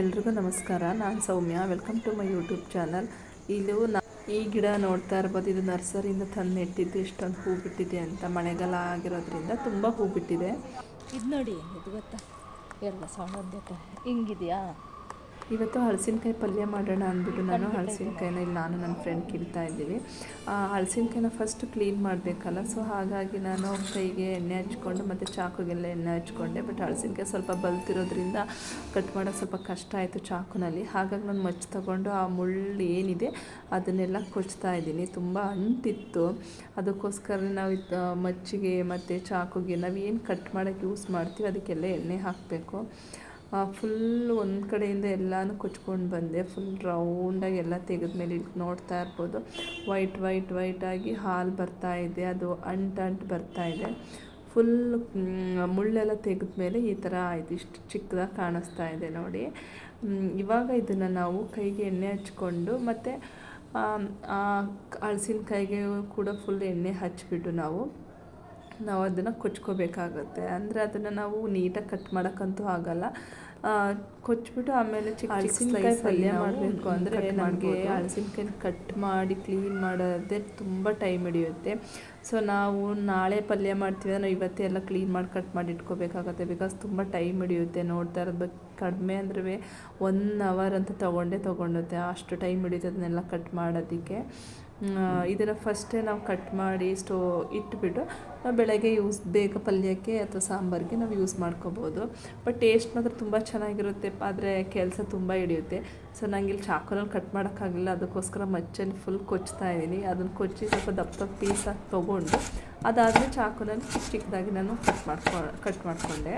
ಎಲ್ರಿಗೂ ನಮಸ್ಕಾರ. ನಾನು Soumya. Welcome to my YouTube channel ಇದು ನಾ ಈ ಗಿಡ ನೋಡ್ತಾ ಇರ್ಬೋದು. ಇದು ನರ್ಸರಿಯಿಂದ ತಂದು ನೆಟ್ಟಿದ್ದು ಇಷ್ಟೊಂದು ಹೂ ಬಿಟ್ಟಿದೆ ಅಂತ. ಮಳೆಗಾಲ ಆಗಿರೋದ್ರಿಂದ ತುಂಬ ಹೂ ಬಿಟ್ಟಿದೆ. ಇದು ನೋಡಿ ಇದು ಗೊತ್ತಾ? ಎಲ್ಲ ಸೌಂಡ್ ಹಿಂಗಿದೆಯಾ? ಇವತ್ತು ಹಲಸಿನಕಾಯಿ ಪಲ್ಯ ಮಾಡೋಣ ಅಂದ್ಬಿಟ್ಟು ನಾನು ಹಲಸಿನಕಾಯಿನ ಇಲ್ಲಿ ನಾನು ನನ್ನ ಫ್ರೆಂಡ್ ಕೇಳ್ತಾ ಇದ್ದೀವಿ. ಆ ಹಲಸಿನಕಾಯಿನ ಫಸ್ಟ್ ಕ್ಲೀನ್ ಮಾಡಬೇಕಲ್ಲ ಸೊ ಹಾಗಾಗಿ ನಾನು ಕೈಗೆ ಎಣ್ಣೆ ಹಚ್ಕೊಂಡು ಮತ್ತು ಚಾಕುಗೆಲ್ಲ ಎಣ್ಣೆ ಹಚ್ಕೊಂಡೆ. ಬಟ್ ಹಲಸಿನಕಾಯಿ ಸ್ವಲ್ಪ ಬಲ್ತಿರೋದ್ರಿಂದ ಕಟ್ ಮಾಡೋಕ್ಕೆ ಸ್ವಲ್ಪ ಕಷ್ಟ ಆಯಿತು ಚಾಕುನಲ್ಲಿ. ಹಾಗಾಗಿ ನಾನು ಮಚ್ಚು ತಗೊಂಡು ಆ ಮುಳ್ಳು ಏನಿದೆ ಅದನ್ನೆಲ್ಲ ಕೊಚ್ತಾ ಇದ್ದೀನಿ. ತುಂಬ ಅಂಟಿತ್ತು. ಅದಕ್ಕೋಸ್ಕರ ನಾವು ಮಚ್ಚಿಗೆ ಮತ್ತು ಚಾಕುಗೆ ನಾವು ಏನು ಕಟ್ ಮಾಡೋಕ್ಕೆ ಯೂಸ್ ಮಾಡ್ತೀವಿ ಅದಕ್ಕೆಲ್ಲ ಎಣ್ಣೆ ಹಾಕಬೇಕು. ಫುಲ್ ಒಂದು ಕಡೆಯಿಂದ ಎಲ್ಲನೂ ಕೊಚ್ಕೊಂಡು ಬಂದೆ. ಫುಲ್ ರೌಂಡಾಗಿ ಎಲ್ಲ ತೆಗೆದ್ಮೇಲೆ ಇಲ್ಲಿ ನೋಡ್ತಾ ಇರ್ಬೋದು. ವೈಟ್ ವೈಟ್ ವೈಟಾಗಿ ಹಾಲು ಬರ್ತಾ ಇದೆ. ಅದು ಅಂಟು ಅಂಟು ಬರ್ತಾ ಇದೆ. ಫುಲ್ ಮುಳ್ಳೆಲ್ಲ ತೆಗೆದ್ಮೇಲೆ ಈ ಥರ ಆಯಿತು. ಇಷ್ಟು ಚಿಕ್ಕದಾಗಿ ಕಾಣಿಸ್ತಾ ಇದೆ ನೋಡಿ. ಇವಾಗ ಇದನ್ನು ನಾವು ಕೈಗೆ ಎಣ್ಣೆ ಹಚ್ಕೊಂಡು ಮತ್ತು ಕೈಗೆ ಕೂಡ ಫುಲ್ ಎಣ್ಣೆ ಹಚ್ಬಿಟ್ಟು ನಾವು. ನಾವು ಅದನ್ನು ಕೊಚ್ಕೋಬೇಕಾಗತ್ತೆ. ಅಂದರೆ ಅದನ್ನು ನಾವು ನೀಟಾಗಿ ಕಟ್ ಮಾಡೋಕ್ಕಂತೂ ಆಗಲ್ಲ. ಕೊಚ್ಬಿಟ್ಟು ಆಮೇಲೆ ಚಿಕ್ಕ ಚಿಕ್ಕ ಪಲ್ಯ ಮಾಡಬೇಕು ಅಂದರೆ ನಮಗೆ ಹಳಸಿನಕಾಯಿ ಕಟ್ ಮಾಡಿ ಕ್ಲೀನ್ ಮಾಡೋದೇ ತುಂಬ ಟೈಮ್ ಹಿಡಿಯುತ್ತೆ. ಸೊ ನಾವು ನಾಳೆ ಪಲ್ಯ ಮಾಡ್ತೀವಿ ನಾವು ಇವತ್ತೇ ಎಲ್ಲ ಕ್ಲೀನ್ ಮಾಡಿ ಕಟ್ ಮಾಡಿ ಇಟ್ಕೋಬೇಕಾಗತ್ತೆ. ಬಿಕಾಸ್ ತುಂಬ ಟೈಮ್ ಹಿಡಿಯುತ್ತೆ. ನೋಡ್ತಾ ಇರೋದು ಕಡಿಮೆ ಅಂದ್ರೆ ಒನ್ ಅವರ್ ಅಂತ ತೊಗೊಂಡೇ ತೊಗೊಂಡುತ್ತೆ. ಅಷ್ಟು ಟೈಮ್ ಹಿಡಿಯುತ್ತೆ ಅದನ್ನೆಲ್ಲ ಕಟ್ ಮಾಡೋದಕ್ಕೆ. ಇದನ್ನು ಫಸ್ಟೇ ನಾವು ಕಟ್ ಮಾಡಿ ಸ್ಟೋ ಇಟ್ಬಿಟ್ಟು ನಾವು ಬೆಳಗ್ಗೆ ಯೂಸ್ ಬೇಗ ಪಲ್ಯಕ್ಕೆ ಅಥವಾ ಸಾಂಬಾರಿಗೆ ನಾವು ಯೂಸ್ ಮಾಡ್ಕೋಬೋದು. ಬಟ್ ಟೇಸ್ಟ್ ಮಾತ್ರ ತುಂಬ ಚೆನ್ನಾಗಿರುತ್ತೆ. ಆದರೆ ಕೆಲಸ ತುಂಬ ಹಿಡಿಯುತ್ತೆ. ಸೊ ನಂಗೆ ಇಲ್ಲಿ ಚಾಕುನಲ್ಲಿ ಕಟ್ ಮಾಡೋಕ್ಕಾಗಲಿಲ್ಲ. ಅದಕ್ಕೋಸ್ಕರ ಮಚ್ಚಲ್ಲಿ ಫುಲ್ ಕೊಚ್ತಾ ಇದ್ದೀನಿ. ಅದನ್ನು ಕೊಚ್ಚಿ ಸ್ವಲ್ಪ ದಪ್ಪ ದಪ್ಪ ಪೀಸಾಗಿ ತೊಗೊಂಡು ಅದಾದಮೇಲೆ ಚಾಕುನಲ್ಲಿ ಚಿಕ್ಕ ಚಿಕ್ಕದಾಗಿ ನಾನು ಕಟ್ ಮಾಡ್ಕೊ ಕಟ್ ಮಾಡಿಕೊಂಡೆ.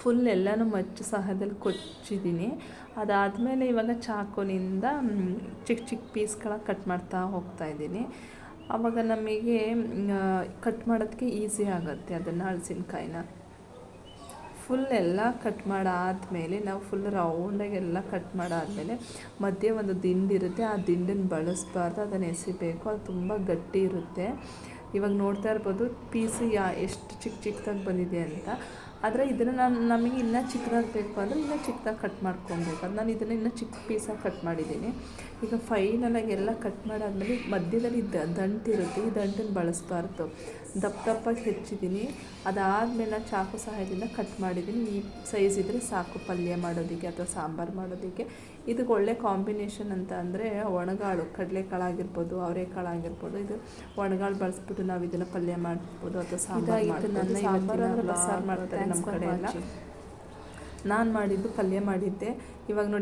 ಫುಲ್ ಎಲ್ಲನೂ ಮಚ್ಚು ಸಹದಲ್ಲಿ ಕೊಚ್ಚಿದ್ದೀನಿ. ಅದಾದಮೇಲೆ ಇವಾಗ ಚಾಕುನಿಂದ ಚಿಕ್ಕ ಚಿಕ್ಕ ಪೀಸ್ಗಳ ಕಟ್ ಮಾಡ್ತಾ ಹೋಗ್ತಾ ಇದ್ದೀನಿ. ಆವಾಗ ನಮಗೆ ಕಟ್ ಮಾಡೋದಕ್ಕೆ ಈಸಿ ಆಗುತ್ತೆ ಅದನ್ನು ಹಳಸಿನಕಾಯಿನ. ಫುಲ್ ಎಲ್ಲ ಕಟ್ ಮಾಡಾದಮೇಲೆ ನಾವು ಫುಲ್ ರೌಂಡಾಗಿ ಎಲ್ಲ ಕಟ್ ಮಾಡಾದಮೇಲೆ ಮಧ್ಯೆ ಒಂದು ದಿಂಡು ಇರುತ್ತೆ. ಆ ದಿಂಡನ್ನು ಬಳಸಬಾರ್ದು. ಅದನ್ನು ಎಸಿಬೇಕು. ಅದು ತುಂಬ ಗಟ್ಟಿ ಇರುತ್ತೆ. ಇವಾಗ ನೋಡ್ತಾ ಇರ್ಬೋದು, ಪೀಸು ಯಾ, ಎಷ್ಟು ಚಿಕ್ಕ ಚಿಕ್ಕದಾಗಿ ಬಂದಿದೆ ಅಂತ. ಆದರೆ ಇದನ್ನು ನಾನು ನಮಗೆ ಇನ್ನೂ ಚಿಕ್ಕದಾಗಿ ಬೇಕು ಅಂದರೆ ಇನ್ನೂ ಚಿಕ್ಕದಾಗಿ ಕಟ್ ಮಾಡ್ಕೊಬೇಕು. ಅದು ನಾನು ಇದನ್ನು ಇನ್ನೂ ಚಿಕ್ಕ ಪೀಸಾಗಿ ಕಟ್ ಮಾಡಿದ್ದೀನಿ. ಈಗ ಫೈನಲಾಗಿ ಎಲ್ಲ ಕಟ್ ಮಾಡಾದ್ಮೇಲೆ ಮಧ್ಯದಲ್ಲಿ ದ ದಂಟಿರುತ್ತೆ ಈ ದಂಟನ್ನು ಬಳಸ್ಬಾರ್ದು. ದಪ್ಪ ದಪ್ಪಾಗಿ ಹೆಚ್ಚಿದ್ದೀನಿ. ಅದಾದಮೇಲೆ ನಾನು ಚಾಕು ಸಹಾಯದಿಂದ ಕಟ್ ಮಾಡಿದ್ದೀನಿ. ಈ ಸೈಜ್ ಇದ್ದರೆ ಸಾಕು ಪಲ್ಯ ಮಾಡೋದಕ್ಕೆ ಅಥವಾ ಸಾಂಬಾರು ಮಾಡೋದಕ್ಕೆ. ಇದಕ್ಕೆ ಒಳ್ಳೆ ಕಾಂಬಿನೇಷನ್ ಅಂತ ಅಂದರೆ ಒಣಗಾಳು ಕಡಲೆಕಾಳು ಆಗಿರ್ಬೋದು ಅವರೆಕಾಳು ಆಗಿರ್ಬೋದು. ಇದು ಒಣಗಾಳು ಬಳಸ್ಬಿಟ್ಟು ನಾವು ಇದನ್ನು ಪಲ್ಯ ಮಾಡ್ಬೋದು ಅಥವಾ ಸಾಂಬಾರು ಮಾಡ್ಬೋದು. ಸಾಂಬಾರು ಬಸ್ಸಾರು ಮಾಡ್ತಾರೆ. ನಮ್ಮ ಕಡೆ ಎಲ್ಲ. ನಾನು ಮಾಡಿದ್ದು ಪಲ್ಯ ಮಾಡಿದ್ದೆ. ಇವಾಗ ನೋಡಿ